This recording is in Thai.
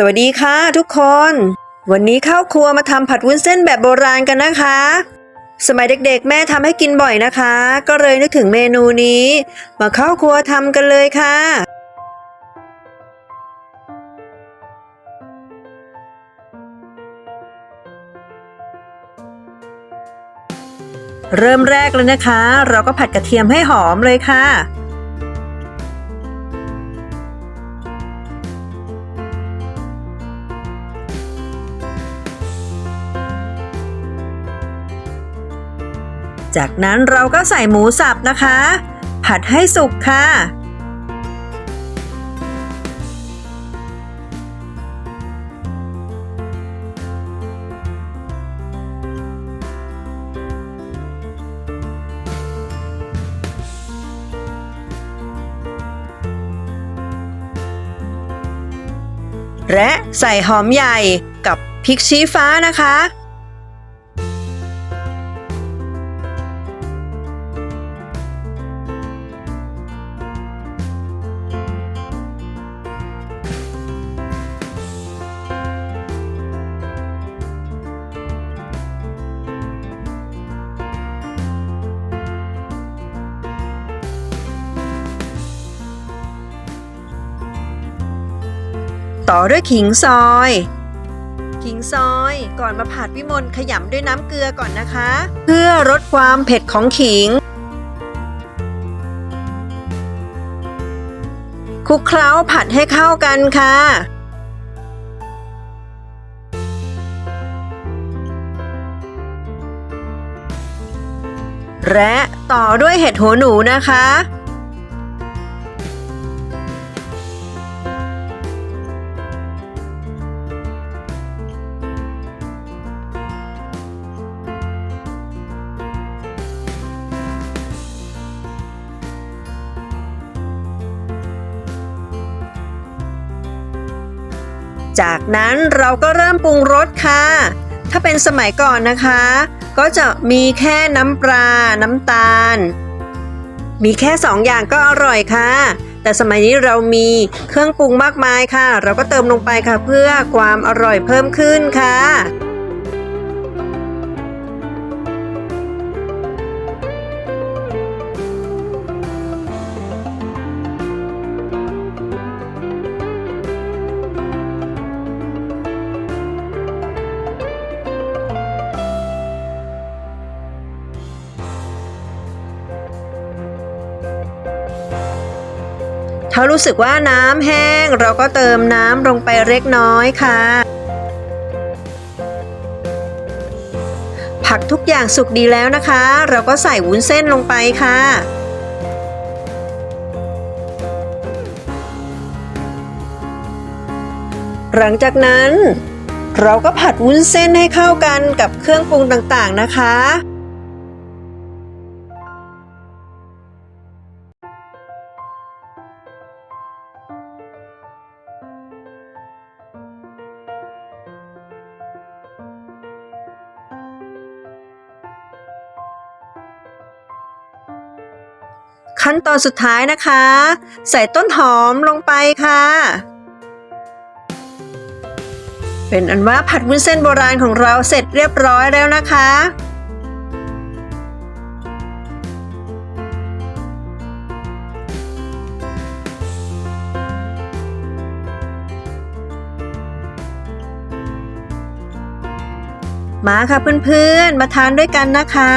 สวัสดีค่ะทุกคน วันนี้เข้าครัวมาทำผัดวุ้นเส้นแบบโบราณกันนะคะ สมัยเด็กๆ แม่ทำให้กินบ่อยนะคะ ก็เลยนึกถึงเมนูนี้ มาเข้าครัวทำกันเลยค่ะ เริ่มแรกเลยนะคะ เราก็ผัดกระเทียมให้หอมเลยค่ะ จากนั้นเราก็ใส่หมูสับนะคะ ผัดให้สุกค่ะ และใส่หอมใหญ่กับพริกชี้ฟ้านะคะ ต่อด้วยขิงซอย ขิงซอยก่อนมาผัดวิมลขยำด้วยน้ำเกลือก่อนนะคะ เพื่อลดความเผ็ดของขิงคลุกเคล้าผัดให้เข้ากันค่ะและต่อด้วยเห็ดหัวหนูนะคะ จากนั้นเราก็เริ่มปรุงรสค่ะ ถ้าเป็นสมัยก่อนนะคะ ก็จะมีแค่น้ำปลา น้ำตาล มีแค่สองอย่างก็อร่อยค่ะ แต่สมัยนี้เรามีเครื่องปรุงมากมายค่ะ เราก็เติมลงไปค่ะเพื่อความอร่อยเพิ่มขึ้นค่ะ ถ้ารู้สึกว่าน้ำแห้ง เราก็เติมน้ำลงไปเล็กน้อยค่ะ ผักทุกอย่างสุกดีแล้วนะคะ เราก็ใส่วุ้นเส้นลงไปค่ะหลังจากนั้น เราก็ผัดวุ้นเส้นให้เข้ากันกับเครื่องปรุงต่างๆนะคะ ขั้นตอนสุดท้ายนะคะ ใส่ต้นหอมลงไปค่ะ เป็นอันว่าผัดวุ้นเส้นโบราณของเราเสร็จเรียบร้อยแล้วนะคะ มาค่ะเพื่อนๆ มาทานด้วยกันนะคะ